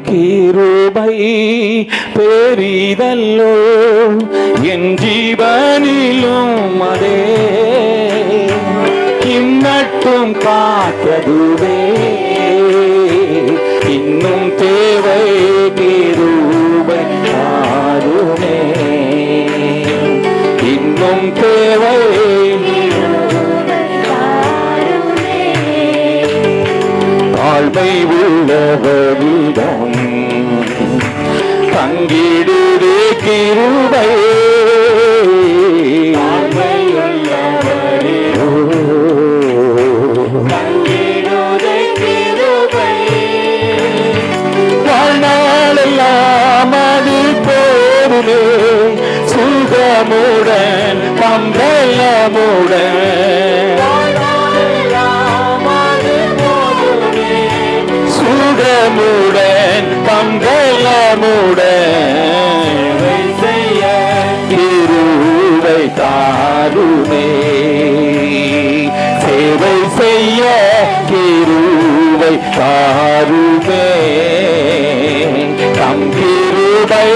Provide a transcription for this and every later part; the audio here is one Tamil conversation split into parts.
கிருபை பெரிதல்லோ என் ஜீவனிலும் அதே. இன்னட்டும் காத்ததுவே இன்னும் தேவை கிருபை ஆறுமே இன்னும் தேவை தாழ்மை உள்ளவரிடம் தங்கிடுதே கிருபை. தாருமே தம் கிருபை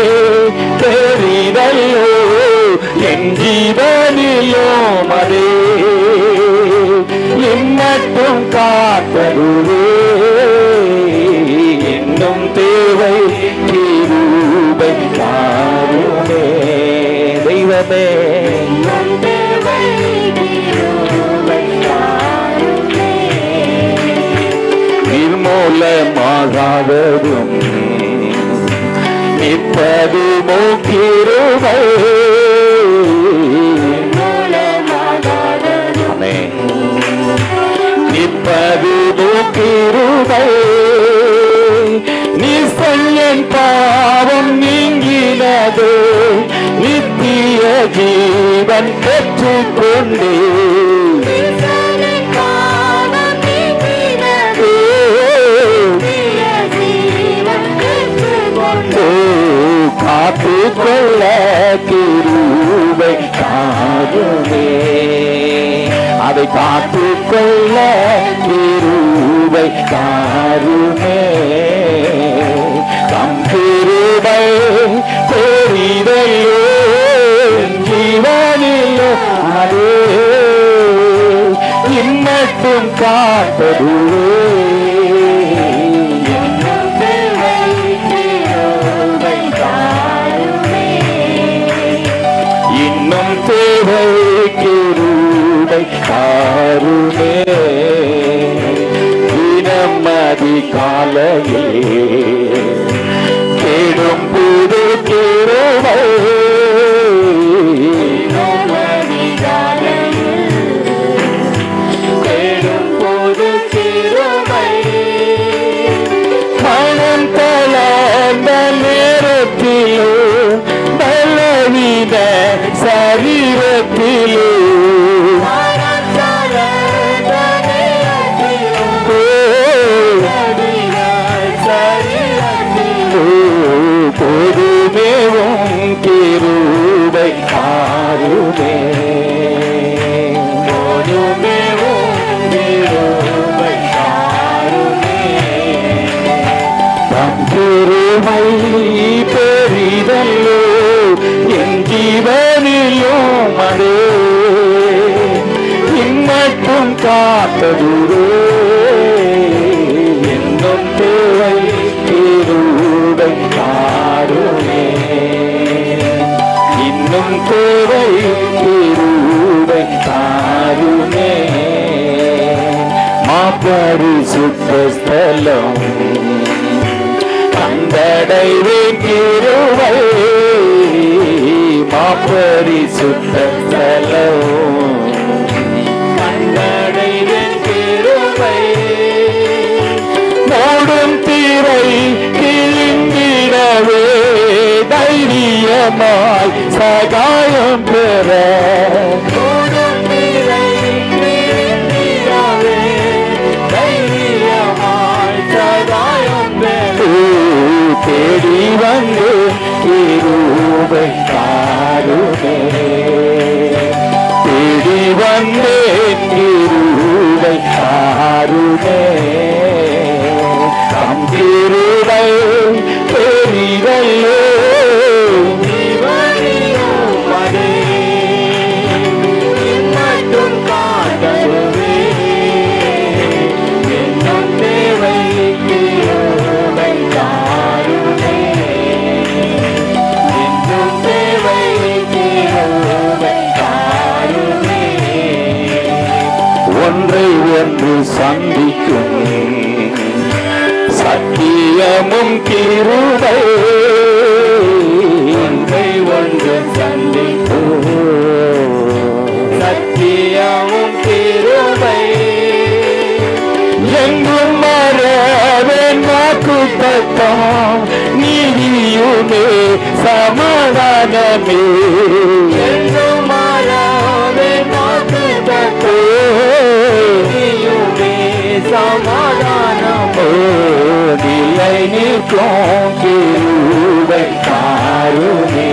தெரிதல்லோ என் ஜீவனிலோ மதே இன்னட்டும் காத்தருவே இன்னும் தேவை கிருபை தாருமே. தெய்வமே. நிர்மூலமாகாததும் நிற்பது மூக்கிருவை நிற்பது மூக்கிருவை நிசல்யன் பாவம் நீங்கினது. நித்திய ஜீவன் பெற்றுக்கொண்டே. கொள்ள கிருபை காருமே அதை காத்து கொள்ள கிருபை காருமே தம் கிருபை பெரிதையோ ஜீவனிலோ அதே இன்னட்டும் காட்டதுவே காருமே தினம் அதிகாலையே இன்னட்டும் என்னும் தேவை கிருபை காருமே இன்னும் தேவை கிருபை காருமே மாபரிசுத்த ஸ்தலம் கண்டடைவேன் கிருவை மாபரிசுத்த ஸ்தலம். சகாயம் பெற சத்தியமும் கிருபை. ஒன்றை ஒன்று சந்திக்கும் சத்தியமும் கிருபை எங்கும் மறவேன் வாக்கு தத்தம் நீதியுமே சமாதானமே நிலை நிற்கும் கிருபை காருமே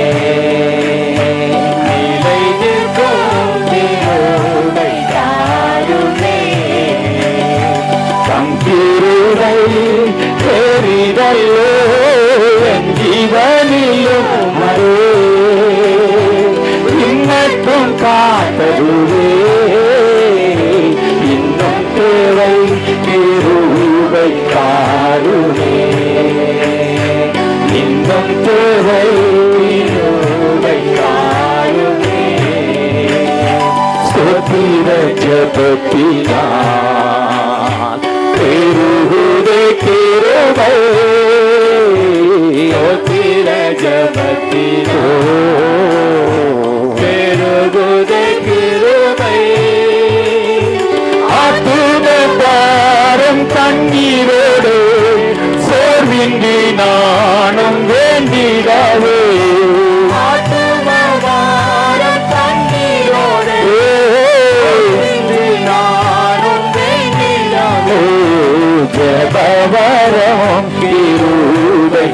ஜபத்தினான் பெருகுதே கிருபை ஸ்தோத்திர ஜபத்தினோ பெருகுதே கிருபை ஆத்துமபாரம் தண்ணீரோடு சோர்வின்றி நானும் வேண்டிடாவே ஜபவரம் கிருபை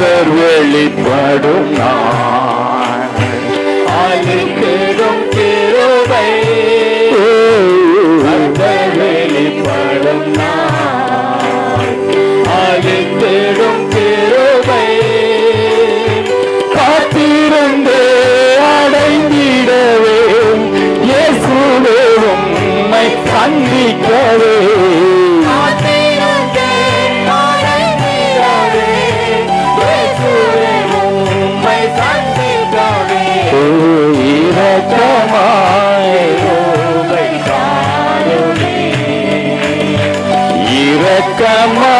கர்த்தர் வெளிப்படும் நாள் அழுத்திடும் கிருபை கர்த்தர் வெளிப்படும் நாள் அழுத்திடும் கிருபை காத்திருந்து அடைந்திடவே இயேசுவே உம்மை சந்திக்கவே come on.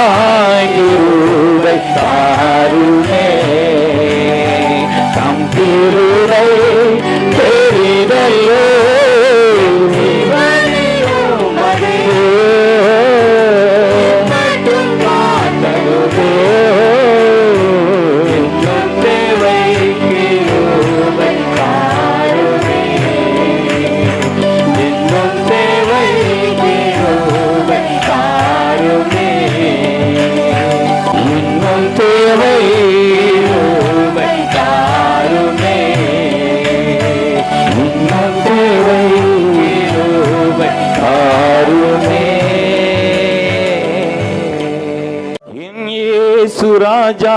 ராஜா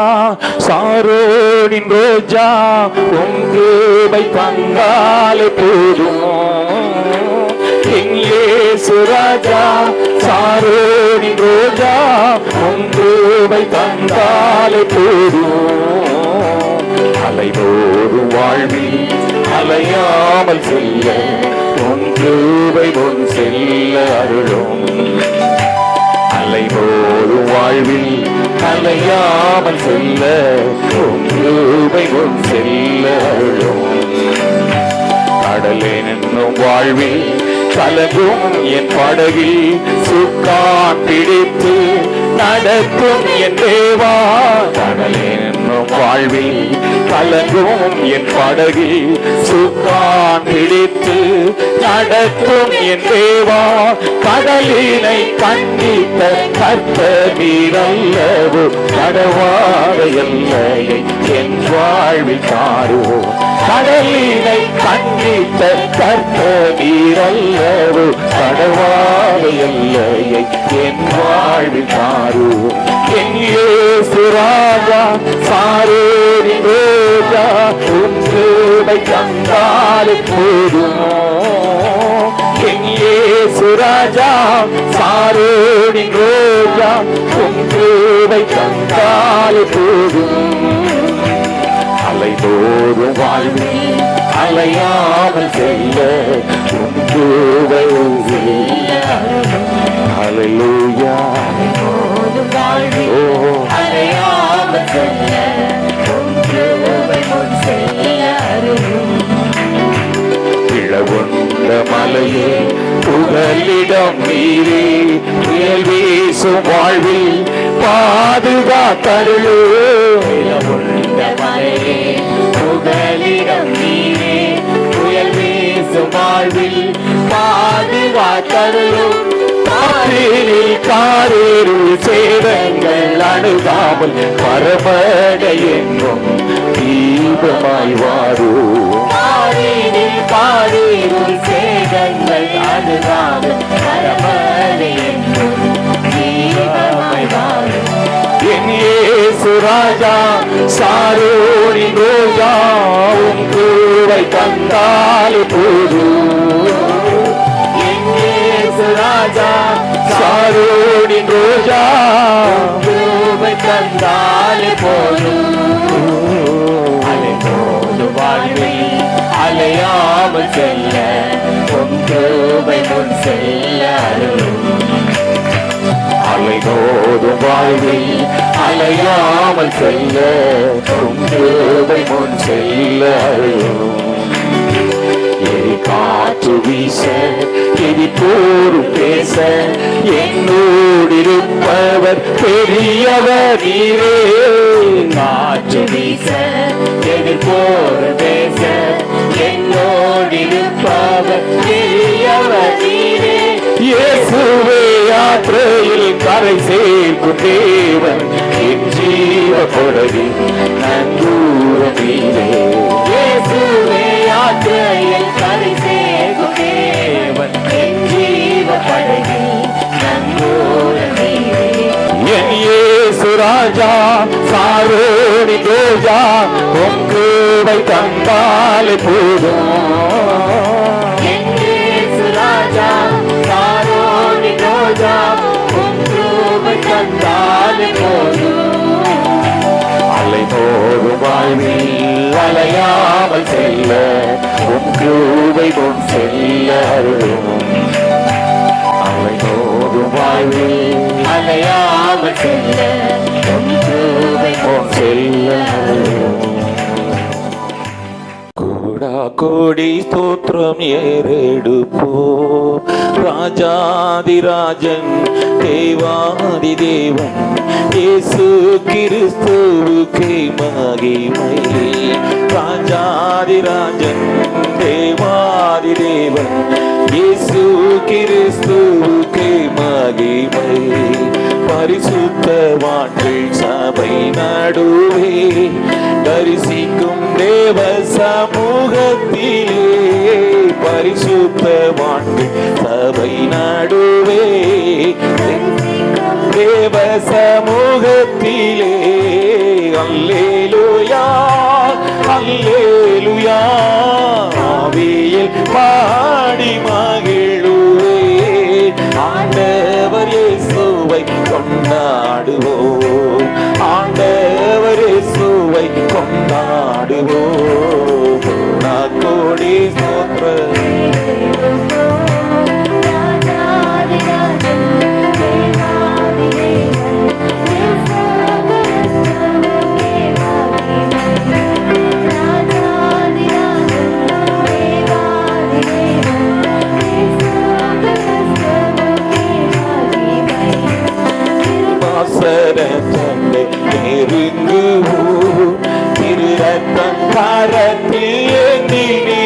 சாரோடின் ரோஜா உன் கிருபை தந்தாலே போதும். என் இயேசு ராஜா சாரோடின் ரோஜா உன் கிருபை தந்தாலே போதும். அலைவோடு வாழ்வில் அலையாமல் செல்ல உன் கிருபை செல்ல அருளும். அலைபோது வாழ்வில் அலையாமல் செல்ல ரூபை கிருபை உன் செல்ல கடலே நின்னும் வாழ்வில் கலகும் என் படகில் சுக்கான் பிடித்து நடக்கும் என் தேவா. கடலே நின்னும் வாழ்வில் கலங்கும் என் படகில் சுக்கான் பிடித்து நடத்தும் என் தேவா கடலினை கண்டித்த கர்த்த நீரல்லவோ கடவாத எல்லையை என் வாழ்வில் காருவோம் கடலினை கண்டித்த கர்த்த நீரல்லவோ கடவாத எல்லையை என் வாழ்வில் காருவோம் என் சுராஜா சாரேரி ரோஜா உன் கிருபை தந்தாலே போதுமோ? என் இயேசு ராஜா? சாரோடின் ரோஜா கிருபை தந்தாலே போதும். அலைதோறும் வாழ்வில் அலையாமல் செல்ல கிருபை அலையூயா ஓ. அலையாமல் செல்ல முன் செல்ல இளவுண்ட மலையே புகலிடம் நீரே புயல் வீசும் வாழ்வில் பாதுகாத்தருளோ. இந்த மலையே புகலிடம் நீரே புயல் வீசும் வாழ்வில் பாதுகாத்தருளும் காரில் காரிருள் சேதங்கள் அணுகாமல் பரமட எங்கும் தீபமாய் பாரினில் பாரிருள் சேதங்கள் அதுதான் பரமனை என்றும் தீபமாய் வாழும். என் இயேசு ராஜா சாரோடி ரோஜா உன் கூரை தந்தால் இயேசு ராஜா சாரோடி ரோஜா கிருபை தந்தாலே போதும். அலையாமல் செல்ல உன் கிருபை முன் செல்ல அருளும். அலைமோதும் வாழ்வில் அலையாமல் செல்ல உன் கிருபை முன் செல்ல அருளும். காற்று வீச எரி போரும் பேச. என்னோடு இருப்பவர் பெரியவர் நீரே. காற்று வீச எதிர்போர் பேச. என்னோடு இருப்பவர் பெரியவர் நீரே. இயேசுவே யாத்திரையில் கரை சேர்க்கும் தேவன். என் ஜீவ கொடவில் நங்கூரம் நீரே ராஜா சாரோடி கோஜா உன் கிருபை தந்தாலே போதும் ராஜா சாரோனி ரோஜா கிருபை தந்தாலே போதும். அலைமோதும் வாழ்வில் அலையாமல் செல்ல உன் முன் செல்ல அருளும். அலைமோதும் வாழ்வில் அலையாமல் செல்ல உம் கிருபை முன் செல்ல கூடா கோடி ஸ்தோத்திரம் ஏறெடுப்போ ராஜாதிராஜன் தேவாதி தேவன் இயேசு கிறிஸ்துவுக்கே மகிமை. ராஜாதிராஜன் தேவாதி தேவன் இயேசு கிறிஸ்துவுக்கே மகிமை. பரிசுத்தவான்கள் சபை நடுவே தரிசிக்கும் தேவ சமூகத்திலே பரிசுத்தவான்கள் சபை நடுவே தேவ சமூகத்திலே. அல்லேலுயா அல்லேலுயா ஆவியில் பாடி மகிழுவே. ஆண்டவர் பாரதியே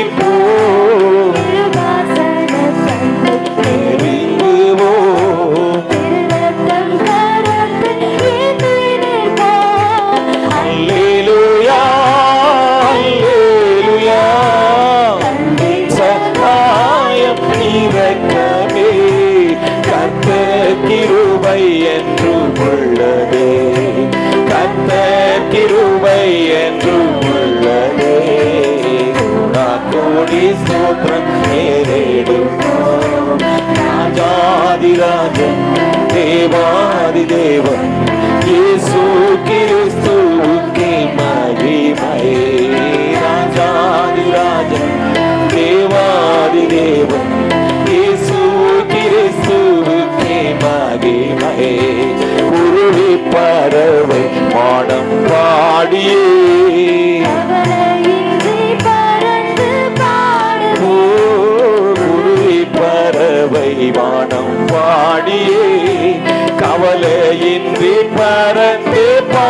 கோடி ஸ்தோத்திரம் ஏறெடுப்போம் ராஜாதிராஜன் தேவாதி தேவன் இயேசு கிறிஸ்துவுக்கே மகிமை ராஜாதிராஜன் தேவாதி தேவன் இயேசு கிறிஸ்துவுக்கே மகிமை கவலையின்றி பறந்து பா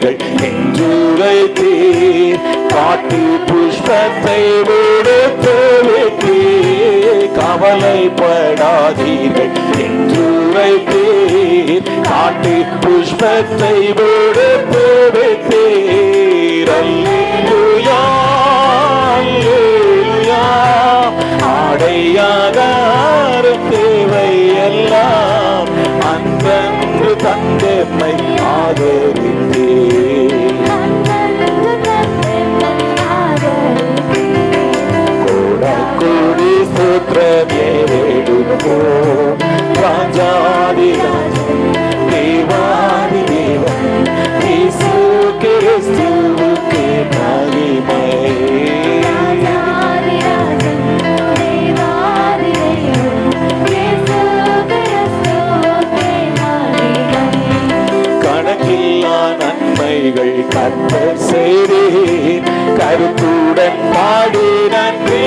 கவலைப்படாதீர்கள் என்றுரைத்தீர் காட்டு புஷ்பத்தை விடுத்து வைத்தீர் கவலைப்படாதீர்கள் என்றுரைத்தீர் காட்டு புஷ்பத்தை விடுத்து வைத்தீர் அல்லேலூயா தந்தெம்மை ஆதரித்தே அன்பென்று தந்தெம்மை ஆதரித்தீர். கோடி சூத்திரமேடுப்போம் ராஜாதி ராஜன் தேவாதி நன்மைகள் கத்தர் செய்தீர் கருத்துடன் பாடி நன்றி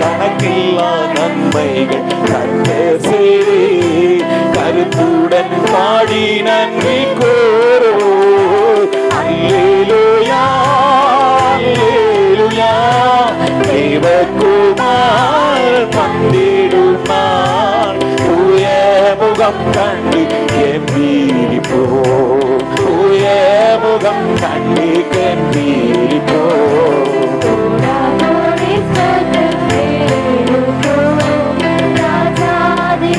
கணக்கில்லா நன்மைகள் கத்தர் செய்தீர் கருத்துடன் பாடி நன்றி கூறுவோம் அல்லேலூயா அல்லேலூயா. தேவகுமார் வந்திடுமார் தூய முகம் கண்டு கெம்பீரிப்போ போ முகம் கண்ணி கண்ணி போ ராஜாதி